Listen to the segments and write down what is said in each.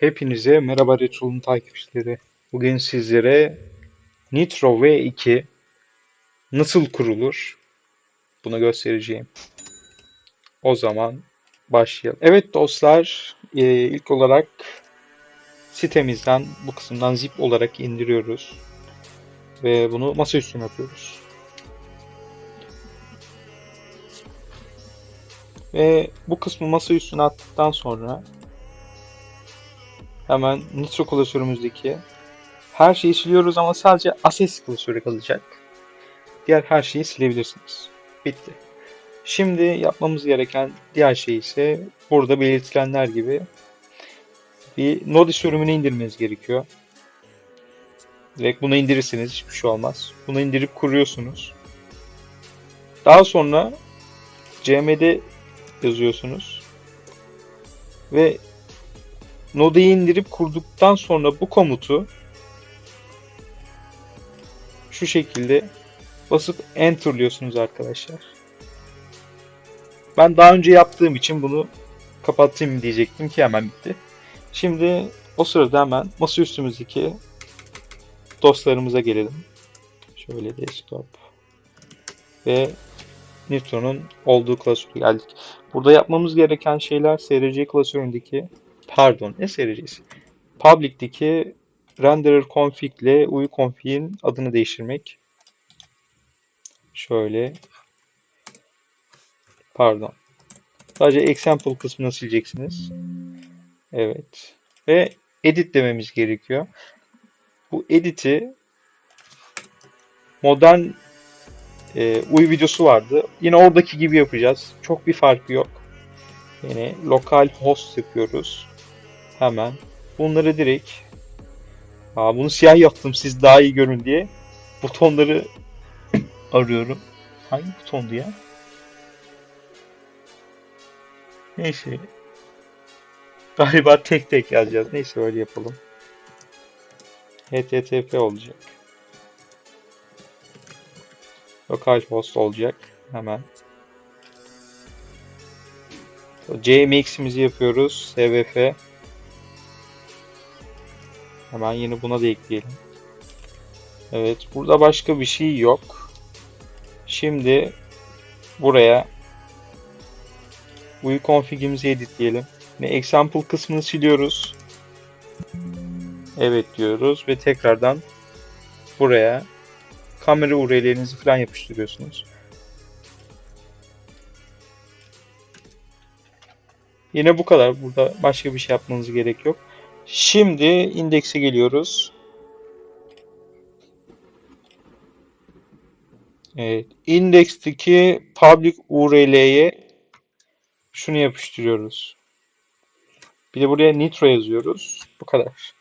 Hepinize merhaba Retro'nun takipçileri. Bugün sizlere Nitro V2 nasıl kurulur bunu göstereceğim. O zaman başlayalım. Evet dostlar, e, ilk olarak sitemizden bu kısımdan zip olarak indiriyoruz. Ve bunu masa üstüne atıyoruz. Ve bu kısmı masa üstüne attıktan sonra Hemen nitro klasörümüzdeki her şeyi siliyoruz ama sadece Access klasörü kalacak. Diğer her şeyi silebilirsiniz. Bitti. Şimdi yapmamız gereken diğer şey ise burada belirtilenler gibi bir Node sürümünü indirmeniz gerekiyor. Direkt bunu indirirseniz hiçbir şey olmaz. Bunu indirip kuruyorsunuz. Daha sonra cmd yazıyorsunuz. Ve Node'yi indirip kurduktan sonra bu komutu şu şekilde basıp enter'lıyorsunuz arkadaşlar. Ben daha önce yaptığım için bunu kapatayım diyecektim ki hemen bitti. Şimdi o sırada hemen masaüstümüzdeki dosyalarımıza gelelim. Şöyle desktop ve Nitro'nun olduğu klasöre geldik. Burada yapmamız gereken şeyler SRC klasöründeki pardon ne sereceğiz? Public'teki renderer config ile UI config'in adını değiştirmek. Şöyle pardon. Sadece example kısmını sileceksiniz. Evet. Ve edit dememiz gerekiyor. Bu edit'i modern e, UI videosu vardı. Yine oradaki gibi yapacağız. Çok bir farkı yok. Yine lokal host yapıyoruz. Hemen. Bunları direkt Aa, bunu siyah yaptım siz daha iyi görün diye. Butonları arıyorum. Hangi butondu ya? Neyse. Galiba tek tek yazacağız. Neyse öyle yapalım. HTTP olacak. Localhost olacak. Hemen. CMX'imizi yapıyoruz. SVF. Hemen yeni buna da ekleyelim. Evet, burada başka bir şey yok. Şimdi buraya UI config'imizi editleyelim. Ve example kısmını siliyoruz. Evet diyoruz ve tekrardan buraya kamera URL'lerinizi falan yapıştırıyorsunuz. Yine bu kadar. Burada başka bir şey yapmanız gerek yok. Şimdi indekse geliyoruz. Evet. Indeksteki public URL'ye şunu yapıştırıyoruz. Bir de buraya nitro yazıyoruz. Bu kadar.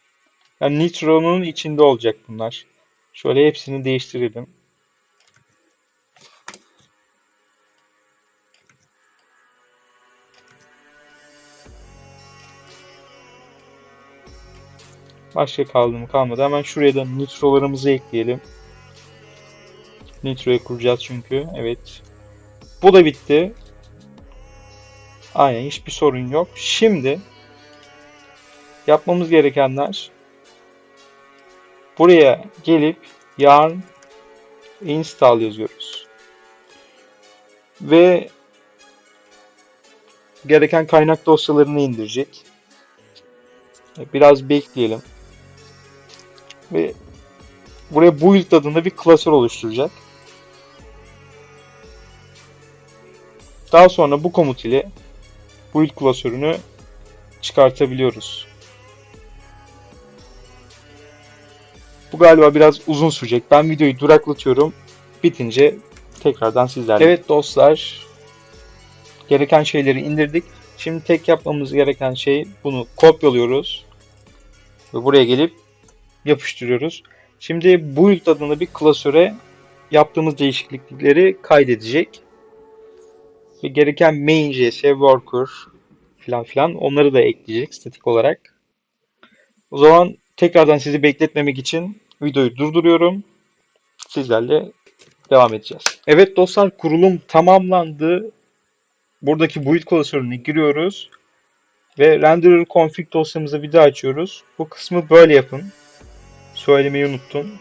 Yani nitro'nun içinde olacak bunlar. Şöyle hepsini değiştirelim. Başka kaldı mı kalmadı. Hemen şuraya da nitrolarımızı ekleyelim. Nitro'yu kuracağız çünkü. Evet. Bu da bitti. Aynen hiçbir sorun yok. Şimdi yapmamız gerekenler buraya gelip yarn install yazıyoruz. Ve gereken kaynak dosyalarını indirecek. Biraz bekleyelim ve buraya build adında bir klasör oluşturacak. Daha sonra bu komut ile build klasörünü çıkartabiliyoruz. Bu galiba biraz uzun sürecek. Ben videoyu duraklatıyorum. Bitince tekrardan sizlerle. Evet dostlar. Gereken şeyleri indirdik. Şimdi tek yapmamız gereken şey bunu kopyalıyoruz. Ve buraya gelip yapıştırıyoruz. Şimdi build adında bir klasöre yaptığımız değişiklikleri kaydedecek. Ve gereken main.js, worker filan filan onları da ekleyecek statik olarak. O zaman tekrardan sizi bekletmemek için videoyu durduruyorum. Sizlerle devam edeceğiz. Evet dostlar kurulum tamamlandı. Buradaki build klasörüne giriyoruz. Ve renderer config dosyamızı bir daha açıyoruz. Bu kısmı böyle yapın. Söylemeyi unuttum.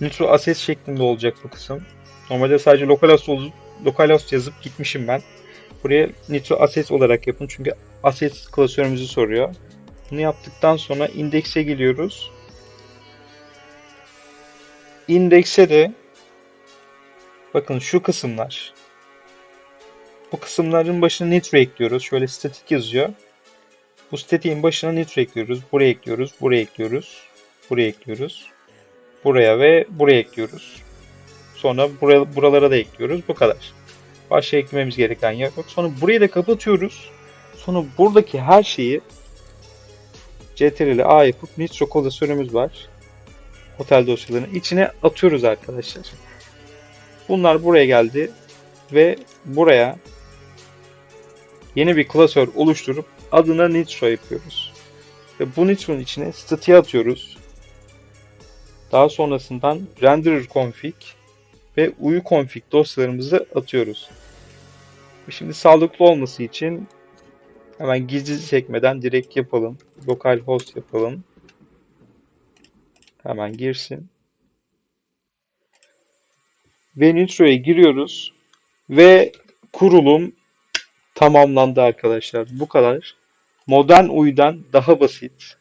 Nitro Access şeklinde olacak bu kısım. Normalde sadece localhost, olup, localhost yazıp gitmişim ben. Buraya Nitro Access olarak yapın çünkü Access klasörümüzü soruyor. Bunu yaptıktan sonra indekse geliyoruz. İndekse de bakın şu kısımlar. Bu kısımların başına nitro ekliyoruz. Şöyle statik yazıyor. Bu statiğin başına nitro ekliyoruz. Buraya ekliyoruz. Buraya ekliyoruz. Buraya ekliyoruz. Buraya ve buraya ekliyoruz. Sonra buralara da ekliyoruz. Bu kadar. Başka eklememiz gereken yer yok. Sonra burayı da kapatıyoruz. Sonra buradaki her şeyi CTRL A yapıp nitro klasörümüz var. Otel dosyalarının içine atıyoruz arkadaşlar. Bunlar buraya geldi ve buraya yeni bir klasör oluşturup adına nitro yapıyoruz. Ve bu nitronun içine statiği atıyoruz. Daha sonrasından renderer config ve uyu config dosyalarımızı atıyoruz. Şimdi sağlıklı olması için hemen gizli sekmeden direkt yapalım. Localhost yapalım. Hemen girsin. Ve Nitro'ya giriyoruz. Ve kurulum tamamlandı arkadaşlar. Bu kadar. Modern uydan daha basit.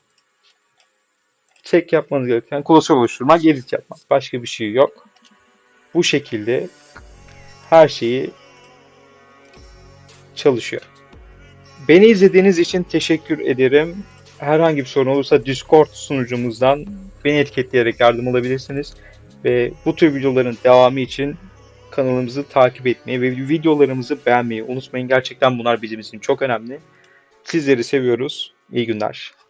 Tek yapmanız gereken klasör oluşturmak, edit yapmak. Başka bir şey yok. Bu şekilde her şeyi çalışıyor. Beni izlediğiniz için teşekkür ederim. Herhangi bir sorun olursa Discord sunucumuzdan beni etiketleyerek yardım alabilirsiniz. Ve bu tür videoların devamı için kanalımızı takip etmeyi ve videolarımızı beğenmeyi unutmayın. Gerçekten bunlar bizim için çok önemli. Sizleri seviyoruz. İyi günler.